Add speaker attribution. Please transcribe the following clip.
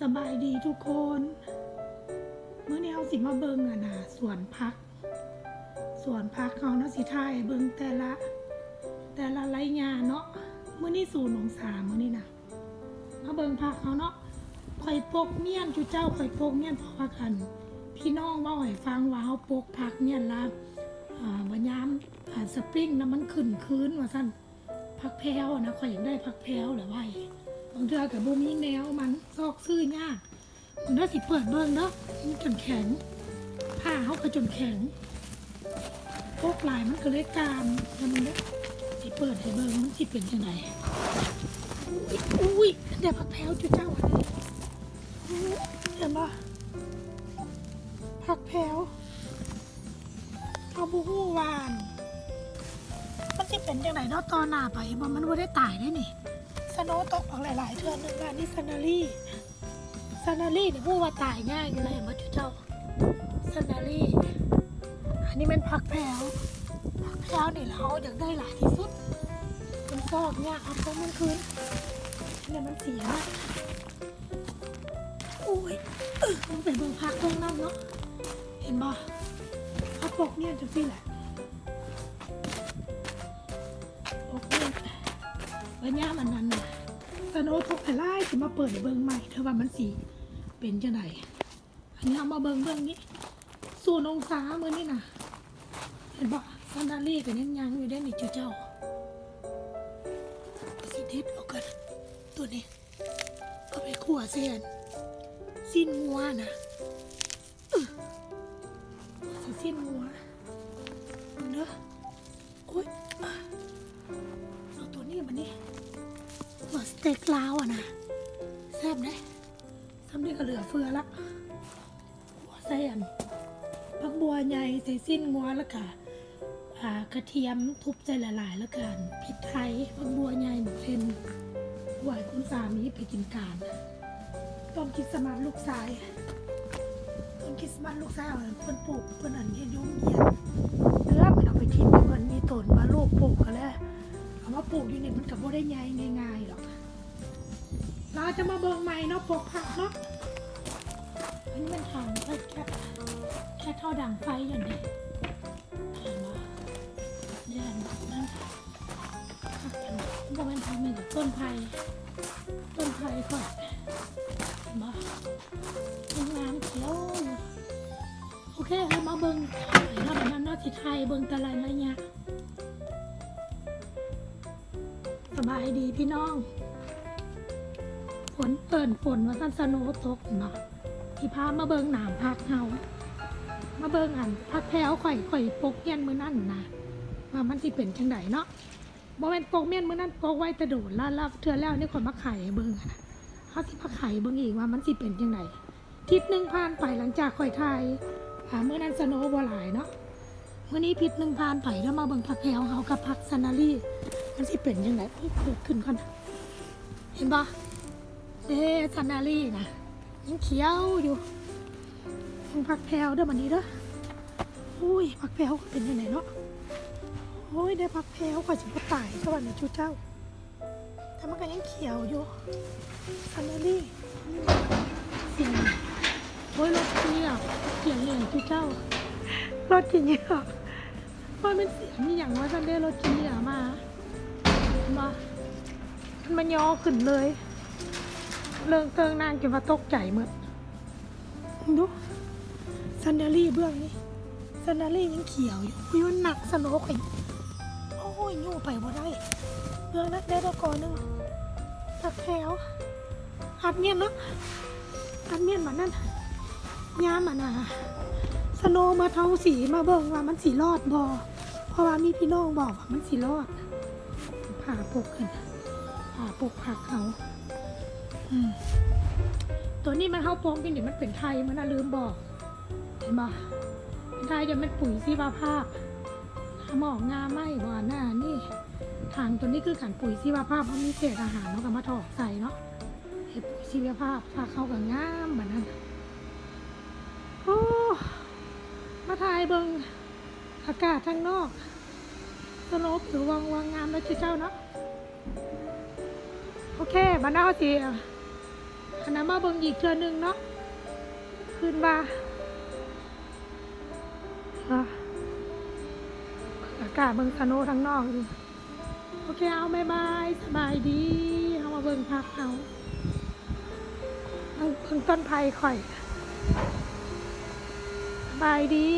Speaker 1: สบายดีทุกคนเมื่อนี้เอาสิมาเบิงอะนะสวนพัก สวนพักเขาเนาะสิทายเบิงแต่ละ แต่ละไรงานเนาะเมื่อนี้ศูนย์องศาเมื่อนี้นะมาเบิงพักเขาเนาะข่อยปกเมียนจุเจ้าข่อยปกเมียนเพราะว่ากัน พี่น้องว่าให้ฟังว่าเขาปกพักเมียนละอ่าวันยามอ่าสปริงนะมันขึ้นคืนว่าสั้นพักแพรวนะข่อยอยากได้พักแพรวหรือว่าบางเทือกับบูมีแนวมัน ซอกซื่อยากมันได้สิเปิดเบิ้งเนาะมันจนแข็งผ้าเขาก็จนแข็งพวกลายมันก็เลยกามมันเนี่ยสิเปิดให้เบิ้งมันสิเป็นยังไงอุ้ยเดี๋ยวผักแพรวจุเจ้าเห็นปะผักแพรวเอาบูฮูวานมันสิเป็นยังไงเนาะตอนหน้าไปบ่มันว่าได้ตายได้นี่สโนตกออกหลาย ๆ เทือนหนึ่งแล้วนี่ซานารีซานารีเนี่ยพูดว่าตายง่ายอยู่เลยเห็นไหมเจ้าซานารีอันนี้มันผักแพรวผักแพรวนี่เราอยากได้หลายที่สุด มันฟอกเนี่ยเอาเพราะมันคืนเนี่ยมันเสียนะโอ้ยเออมันเป็นเบืองพักตรงนั้นเนาะเห็นบ่พักปกเนี่ยจะสิแหละปกเนี่ยวันนี้มันนั้นน่ะสโนว์ทกไล่สิมาเปิดเบิงใหม่เธอว่ามันสี เป็นจังไดอันนี้เอามาเบิ่งเบิ่งนี้ส่วนองศาเมื่อนี่นะเห็นบ่ซันดารี่กับยังยังอยู่ได้นี่เจ้าเจ้าสิเด็ดเอากันตัวนี้ ก็ไปขั่วเสียนสิ้นงัวนะอื้อสิสิ้นงัวเนอะโอ๊ยเอาตัวนี้มานี่หัวสเต็กลาวอะนะแซ่บได้ ทำนี่ก็เหลือเฟือละหัวใส่อันผักบัวใหญ่ใส่สิ้นงัวแล้วก็อ่ากระเทียมทุบใจลลายๆ แล้วกันพริกไทยผักบัวใหญ่หมูเพนหวายคุณสามีไปกินการต้มคริดสต์มาสลูกชายต้มคริดสต์มาสลูกชายเอาเพิ่นปลูกเพิ่นอันนี้ยุ่งเหยียดเนื้อมันเอาไปทิ้งเพิ่นมีต้นมาลูกปลูกก็แล้วเอามาปลูกอยู่นี่มันกับว่าได้ใหญ่ง่ายๆหรอก เราจะมาเบิ่งใหม่เนาะปกผักเนาะ อันนี้มันทางแค่แค่แค่เท่าดังไฟอย่างนี้เห็นบ่เนี่ยนั่นผักกันบ่แมันทำมีแต่ต้นไผ่ต้นไผ่ก่อนเห็นบ่ต้นน้ำเขียวอยู่โอเคเอามาเบิ่งเนาะแบบนั้นเนาะที่ไทยเบิ่งตะไระไรเงี้ยสบายดีพี่น้อง เปิ่นฝนว่าสั้นสนว์ตกเนาะที่พามาเบิงหนามพักเฮามาเบิงอันพักแถวข่อยข่อยปกเมียนมือนั่นนะว่ามันสิเป็นจังไดเนาะบ่แม่นปกเมียนมือนั่นปกไว้แตะโดดแล้วล้วเทือแล้วนี่ข่อยมาไข่เบิงนะเขาสิมาไข่เบิงอีกว่ามันสิเป็นจังไดทิศหนึ่งผ่านไปหลังจากข่อยทายอ่าเมื่อนั้นสนว์บ่หลายเนาะเมื่อนี้พิษหนึ่งผ่านไปแล้วมาเบิงพักแถวเฮากับพักซานารีมันสิเป็นยังไงเฮ้ยเกิดขึ้นก่อนเห็นปะ เอ๊ะซันนารีนะยังเขียวอยู่ยังผักแพรวเด้อมันนี้เด้ออุ้ยผักแพรวเป็นยังไงเนาะโอ้ยได้ผักแพรวกว่าจะมาตายก็วันนี้ชูเจ้าแต่มันก็ยังเขียวอยู่ซันนารีเสียงโอ้ยรถเกี่ยวเสียงเหลี่ยงชูเจ้ารถเกี่ยวเพราะมันเสียงนี่อย่างว่าซันเดย์รถกินเหลือมามามันย่อขึ้นเลย เรื่องเติงนางจนว่าตกใจหมดดูซันเดอรี่เบื้องนี้ซันเดอรี่ยังเขียวอยู่คุยมันหนักสโนกอีกโอ้ยยู่ไปบ่ได้เบื้องนั้นได้ตะกอนหนึงตักแถวอัดเมียนเนาะอัดเมียนแบบนั้นยามอะนะสโนมาเทาสีมาเบิ่งว่ามันสีรอดบอเพราะว่ามีพี่น้องบอกว่ามันสีรอดผ่าปกขึ้นผ่าปกผักเขา ตัวนี้มันเข้าโปงกินเดี๋ยวมันเป็นไทยมันน่ะลืมบอก เห็นบ่เป็นไทยจะเป็นปุ๋ยชีวภาพหมอกงาไหมบ่หน้านี่ ทางตัวนี้คือขันปุ๋ยชีวภาพเพราะมีเศษอาหารเนาะกับมาถอกใส่เนาะเห็ดปุ๋ยชีวภาพถ้าเข้ากับงามแบบนั้นโอ้มาถ่ายเบิงอากาศทางนอกสโลปหรือวังวังงามแล้วเจ้าเนาะโอเคบันดาสิ อันนั้นมาเบิ่งอีกเทือหนึงเนาะขึ้นว่าอากาศเบิ่งสโนทั้งนอกอยู่โอเคเอาบายบายสบายดีเอามาเบิ่งพักเอาเบิ่งต้นไผ่ข่อยสบายดี